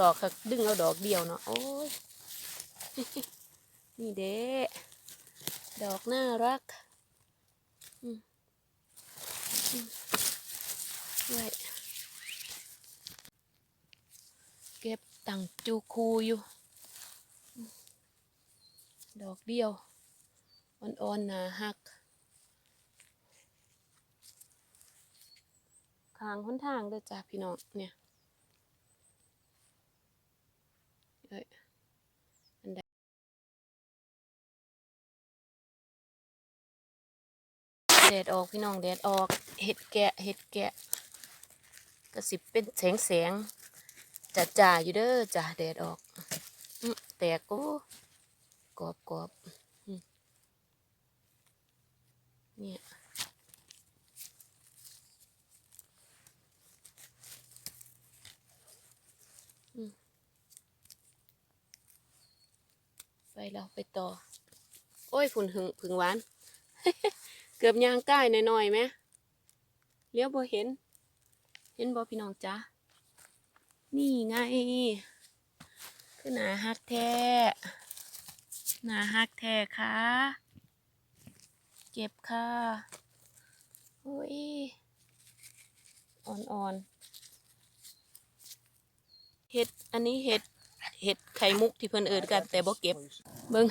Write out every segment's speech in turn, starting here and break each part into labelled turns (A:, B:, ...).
A: ดอกค่ะดึงเอาดอกเดียวเนาะโอ้ยนี่เด้ดอกน่ารักไว้เก็บตังจูคูอยู่ ดอกเดียว อ่อนๆนาหักทางหนทางเด้อจ้าพี่น้องเนี่ย เอ้ยอันใดแดดออกพี่น้องแดดออกเห็ดแกะเห็ดแกะกระสิบเป็นแสงแสงจ่าจ่าอยู่เด้อจ่าแดดออกแตกกูกรอบกรอบอื้อเนี่ยไป แล้วไปต่อ โอ้ยผุนหึงผึงหวาน เกือบยางใกล้หน่อยๆไหมเลี้ยวบ่เห็น เห็นบ่พี่น้องจ๊ะนี่ไง คือหนาฮักแท้หนาฮักแท้ค่ะเก็บค่ะโอ้ยอ่อนๆเห็ดอันนี้เห็ด เห็ดไข่มุกที่เพิ่นเอินกัน แต่บ่เก็บ เบิ่ง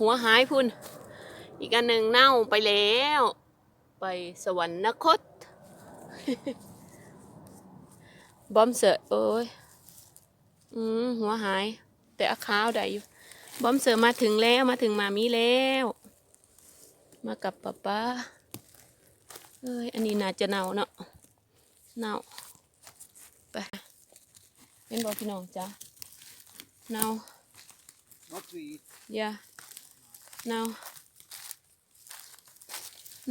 A: หัวหายพุ่น อีกอันหนึ่งเน่าไปแล้ว ไปสวรรคต บอมเสอโอ้ย อืมหัวหาย แต่อาขาวได้อยู่ บอมเสือมาถึงแล้วมาถึงมามีแล้ว มากับป๊าป๊าเอ้ย อันนี้น่าจะเน่าเนาะ เน่า ไป เป็นบอพี่น้องจ้ะ เน่า
B: Not to eat.
A: Yeah. Now.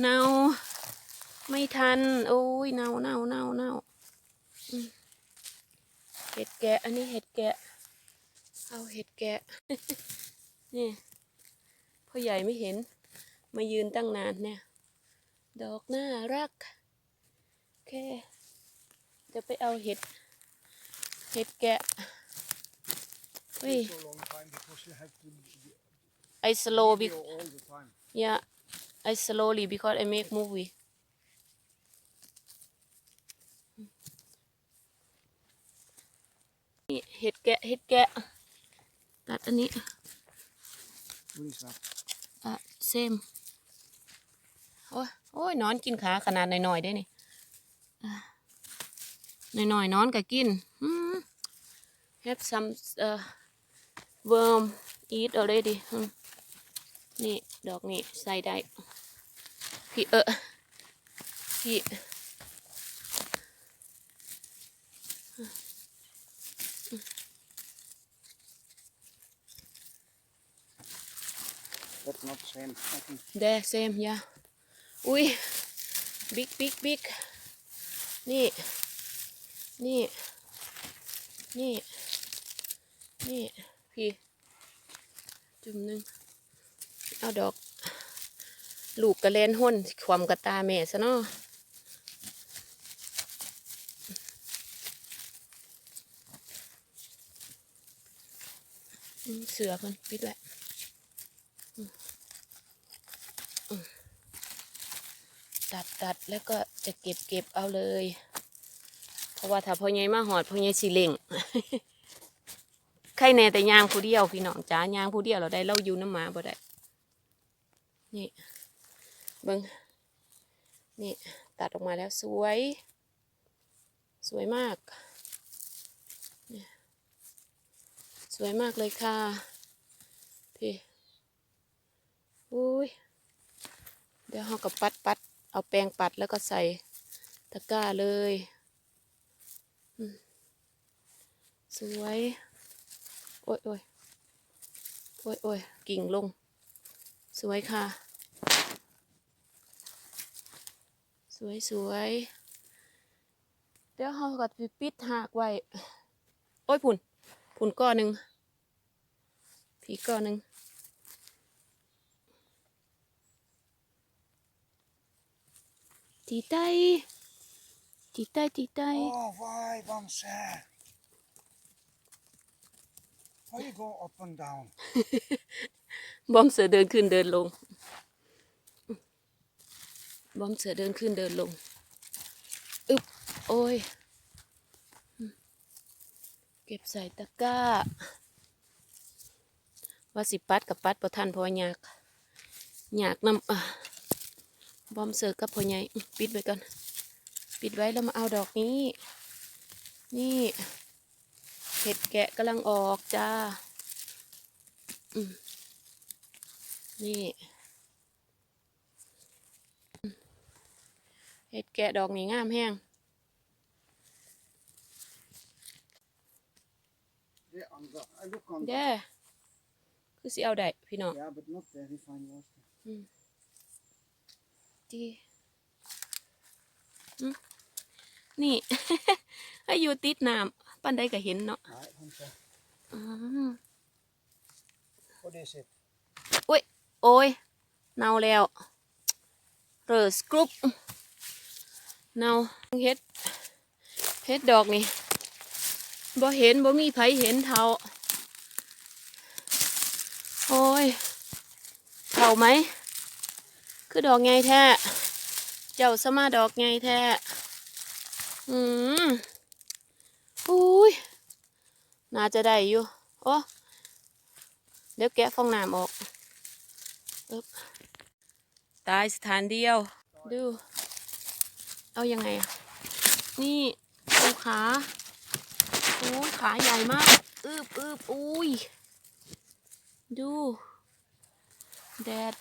A: Now. ไม่ทัน โอ้ยเน่าเน่าเน่าเน่าอืมเห็ดแกะ อันนี้เห็ดแกะ เอาเห็ดแกะ นี่พ่อใหญ่ไม่เห็น มายืนตั้งนานเนี่ย ดอกน่ารัก โอเค จะไปเอาเห็ด เห็ดแกะ เฮ้ย
B: So long time because you have to
A: I slow
B: video
A: because
B: all the time.
A: Yeah, I slowly because I make movie. นี่เห็ดแกะเห็ดแกะตัดอันนี้
B: What is that?
A: อะเซมโอ้ยโอ้ยนอนกินขาขนาดหน่อยๆได้นี่อะหน่อยๆนอนก็กินอืม have some uh, worm eat already อืมนี่ ดอกนี่ใส่ได้พี่เออพี่
B: That's not the same. I think
A: แดเซมยาอุ้ยบิ๊กบิ๊กบิ๊กนี่ นี่ นี่ นี่ พี่ จุ่มหนึ่งเอาดอก ลูกกระเลนห้นความกระตาแม่ซะเนาะอืมเสือมันปิดแหละตัดตัดแล้วก็จะเก็บเก็บเอาเลย เพราะว่าถ้าพ่อใหญ่มาหอดพ่อใหญ่สิเล่ง รแน่แต่ยางผู้เดียวพี่น้องจ้ายางผู้เดียวเราได้เล่าอยู่น้ำหมาบ่ได้นี่เบิงนี่ตัดออกมาแล้วสวย สวยมากสวยมากเลยค่ะพี่อุ้ยเดี๋ยวเราก็ปัดปัดเอาแปรงปัดแล้วก็ใส่ตะกร้าเลย สวย โอ้ยโอ้ยโอ้ยโอ้ยกิ่งลง สวยค่ะ สวยสวยเดี๋ยวเราก็ไปปิดหากไว้ โอ้ยผุนผุนก้อนหนึ่งผีก้อนหนึ่งตีไตตีไตตีไต
B: Oh, why, Bamse? Why go up and down?
A: บอมเสือเดินขึ้นเดินลง บอมเสือเดินขึ้นเดินลง อึบโอ้ย เก็บใส่ตะกร้า ว่าสิปัดกับปัดประทันพอยากอยากนำบอมเสือกับพอใหญ่ปิดไว้ก่อน ปิดไว้แล้วมาเอาดอกนี้ นี่ เห็ดแกะกำลังออกจ้านี่ เห็ดแกะดอกนี่งามแห้งเด้คือสิเอาได้พี่น้อง
B: Yeah, but not very fine water.
A: จีนี่ ให้อยู่ติดน้ำ ปันใดก็เห็นเนาะ
B: Right, Hunter.
A: อืม
B: What is it?
A: โอ้ย โอ้ยเน่าแล้วเรอสกรุปเน่าเฮ็ดเฮ็ดดอกนี่บ่เห็นบ่มีไผเห็นเท่าโอ้ยเท่าไหม คือดอกไงแท้ เจ้าสมาดอกไงแท้ อืม อุ้ยน่าจะได้อยู่โอ้เดี๋ยวแกะฟองน้ำออกอึ๊บตายสถานเดียว ดู เอายังไงอะนี่ดูขาโอ้ยขาใหญ่มากอึบอึบอุ้ย ดู แดด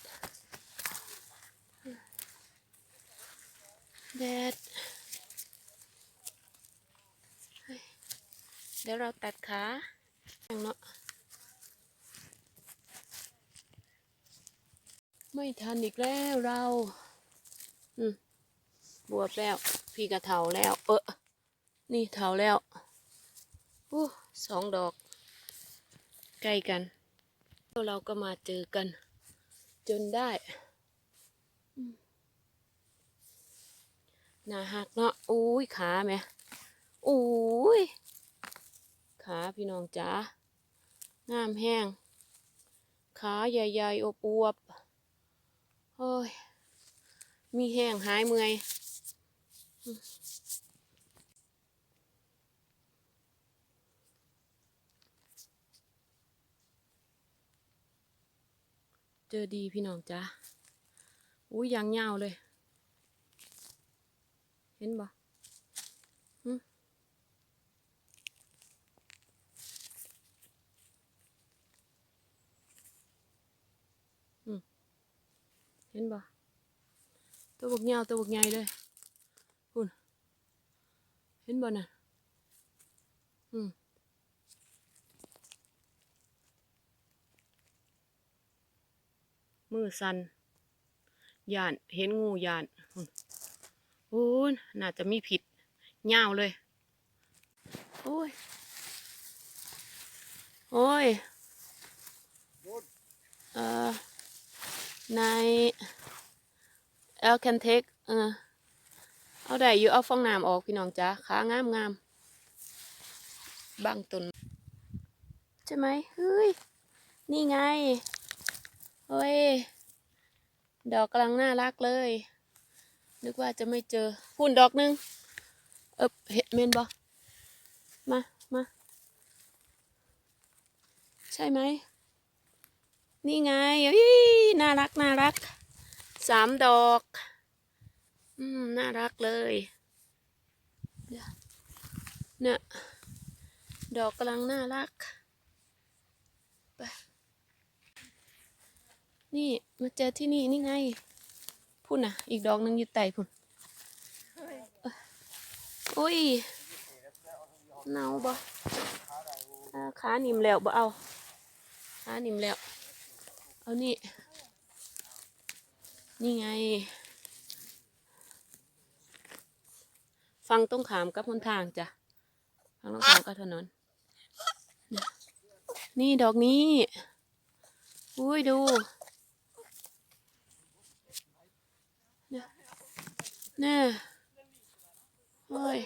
A: แดดเฮ้ยเดี๋ยวเราตัดขาอย่างเนาะไม่ทันอีกแล้วเรา อืมบวบแล้ว พี่กระเถาแล้ว เออนี่เถาแล้วอู้สองดอก ใกล้กันเราก็มาเจอกัน จนได้อืมหนาหักเนาะอุ้ยขาไหมอุ้ย ขาพี่น้องจ๋างามแห้ง ขาใหญ่ๆอบอวบๆโอ้ย มีแห้งหายเมื่อยเจอดีพี่น้องจ้าอุ้ยยางยาวเลย เห็นบ่ นบ่ตัวบกยาตัวบกใหญ่เลยคุณเห็นบ่น่ะอืมมือสันยานเห็นงูยานพุ่นโอ้ยน่าจะมีผิดยาวเลย โอ้ย โอ้ยเอ่อ ใน El can take เออเอาได้อยู่เอาฟองน้ำออกพี่น้องจ้าขางามงามบางตนใช่ไหมเฮ้ย นี่ไงเฮ้ย ดอกกำลังน่ารักเลย นึกว่าจะไม่เจอพุ่นดอกหนึง เอบเห็ดเมนบอมา มา ใช่ไหม นี่ไงน่ารักน่ารัก สามดอก อืม น่ารักเลยเนี่ยดอกกำลังน่ารัก ไป นี่มาเจอที่นี่นี่ไง พุ่นน่ะ อีกดอกหนึงอยู่ใต้พุ่นอุ้ยเนาบ่ขาหนิมแล้วบ่เอาขาหนิมแล้ว เอานี่ นี่ไง ฟังตรงขามกับหนทางจ้ะ ฟังตรงขามกับถนน นี่ดอกนี้ อุ้ยดูเนี่ยเนี่ยโอ้ย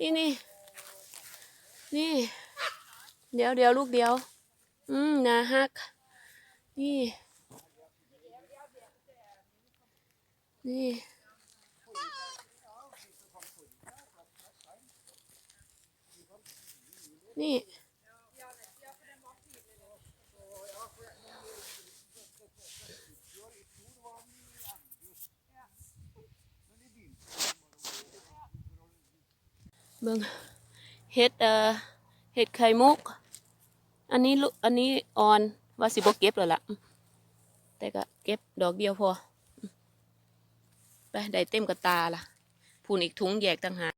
A: นี่นี่ นี่ เดี๋ยวเดี๋ยวลูกเดียว อืมนาฮัก นี่ นี่นี่เบิ่ง เฮ็ดเอ่อเฮ็ดไข่มุก อันนี้ลูกอันนี้ออนว่าสิบ่เก็บแล้วล่ะแต่ก็เก็บดอกเดียวพอ ไปได้เต็มกระตาล่ะพูนอีกถุงแยกต่างหาก